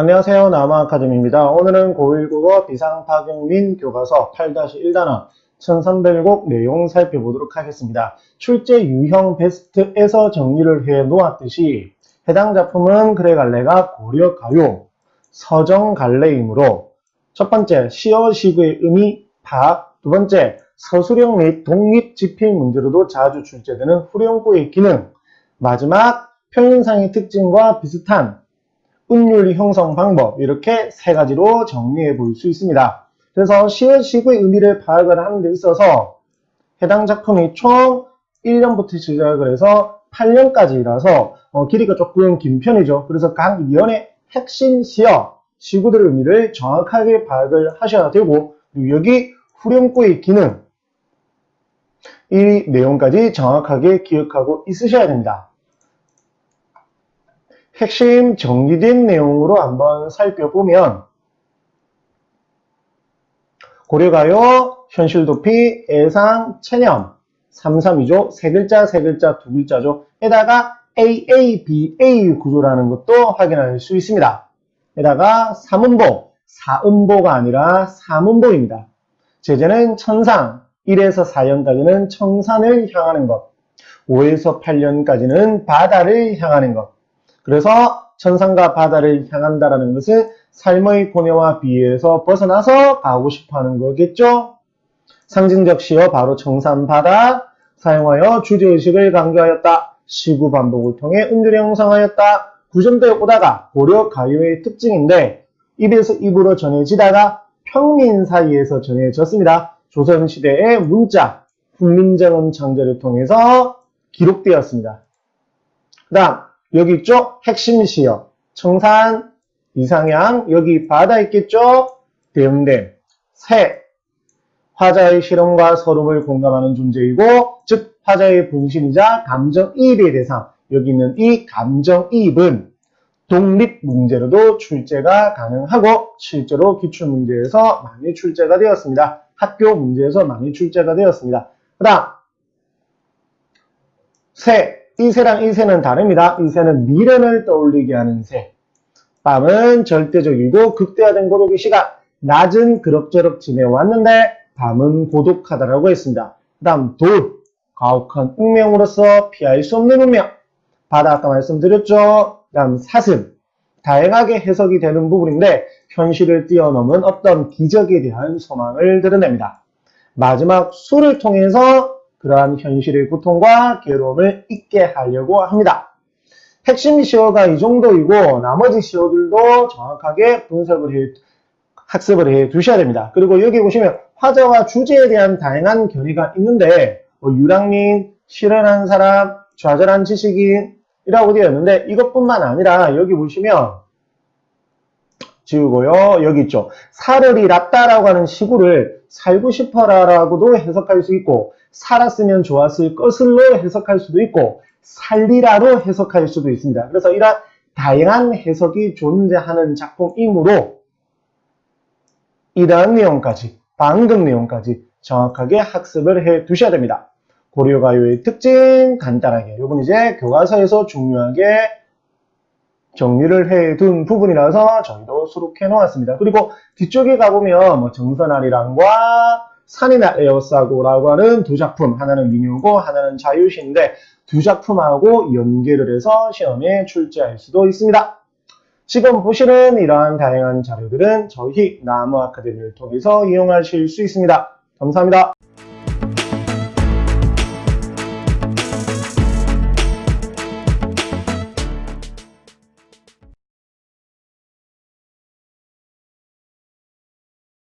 안녕하세요. 남아 아카데미입니다. 오늘은 고1국어 비상파경민 교과서 8-1단원 1300곡 내용 살펴보도록 하겠습니다. 출제 유형 베스트에서 정리를 해 놓았듯이 해당 작품은 그래 갈래가 고려 가요, 서정 갈래이므로 첫 번째 시어시구의 의미 파, 두 번째 서술형 및 독립 지필 문제로도 자주 출제되는 후렴구의 기능, 마지막 표현상의 특징과 비슷한 운율 형성 방법 이렇게 세 가지로 정리해 볼 수 있습니다. 그래서 시어시구의 의미를 파악을 하는 데 있어서 해당 작품이 총 1년부터 시작을 해서 8년까지라서 어, 길이가 조금 긴 편이죠. 그래서 각 연의 핵심 시어, 시구들의 의미를 정확하게 파악을 하셔야 되고 그리고 여기 후렴구의 기능 이 내용까지 정확하게 기억하고 있으셔야 됩니다. 핵심 정리된 내용으로 한번 살펴보면 고려가요, 현실도피, 애상, 체념 332조 세 글자 세 글자 두 글자죠. 에다가 AABA 구조라는 것도 확인할 수 있습니다. 에다가 삼음보, 사음보가 아니라 삼음보입니다. 제재는 천상, 1에서 4년까지는 청산을 향하는 것, 5에서 8년까지는 바다를 향하는 것. 그래서 천상과 바다를 향한다라는 것은 삶의 고뇌와 비에서 벗어나서 가고 싶어 하는 거겠죠? 상징적 시어 바로 청산바다 사용하여 주제의식을 강조하였다. 시구 반복을 통해 음주를 형성하였다. 구전되어 오다가 고려 가요의 특징인데 입에서 입으로 전해지다가 평민 사이에서 전해졌습니다. 조선시대의 문자, 훈민정음 창제를 통해서 기록되었습니다. 그 다음 여기 있죠? 핵심 시어 청산, 이상향 여기 바다 있겠죠? 대응됨, 새 화자의 실험과 서름을 공감하는 존재이고 즉 화자의 본심이자 감정이입의 대상 여기 있는 이 감정이입은 독립 문제로도 출제가 가능하고 실제로 기출문제에서 많이 출제가 되었습니다. 학교 문제에서 많이 출제가 되었습니다. 그 다음 새, 이 새랑 이 새는 다릅니다. 이 새는 미련을 떠올리게 하는 새. 밤은 절대적이고 극대화된 고독의 시간. 낮은 그럭저럭 지내왔는데 밤은 고독하다라고 했습니다. 그 다음 돌, 가혹한 운명으로서 피할 수 없는 운명. 바다 아까 말씀드렸죠. 그 다음 사슴, 다양하게 해석이 되는 부분인데 현실을 뛰어넘은 어떤 기적에 대한 소망을 드러냅니다. 마지막 수를 통해서 그러한 현실의 고통과 괴로움을 잊게 하려고 합니다. 핵심 시어가 이 정도이고 나머지 시어들도 정확하게 분석을 해, 학습을 해 두셔야 됩니다. 그리고 여기 보시면 화자와 주제에 대한 다양한 결의가 있는데 뭐 유랑민, 실현한 사람, 좌절한 지식인이라고 되어 있는데 이것뿐만 아니라 여기 보시면 지우고요. 여기 있죠. 살을 잃었다라고 하는 시구를 살고 싶어라라고도 해석할 수 있고 살았으면 좋았을 것을로 해석할 수도 있고 살리라로 해석할 수도 있습니다. 그래서 이런 다양한 해석이 존재하는 작품이므로 이러한 내용까지 방금 내용까지 정확하게 학습을 해 두셔야 됩니다. 고려가요의 특징 간단하게 이건 이제 교과서에서 중요하게 정리를 해 둔 부분이라서 저희도 수록해 놓았습니다. 그리고 뒤쪽에 가보면 뭐 정선아리랑과 산이나 에어싸고라고 하는 두 작품 하나는 민요고 하나는 자유시인데 두 작품하고 연계를 해서 시험에 출제할 수도 있습니다. 지금 보시는 이러한 다양한 자료들은 저희 나무 아카데미를 통해서 이용하실 수 있습니다. 감사합니다.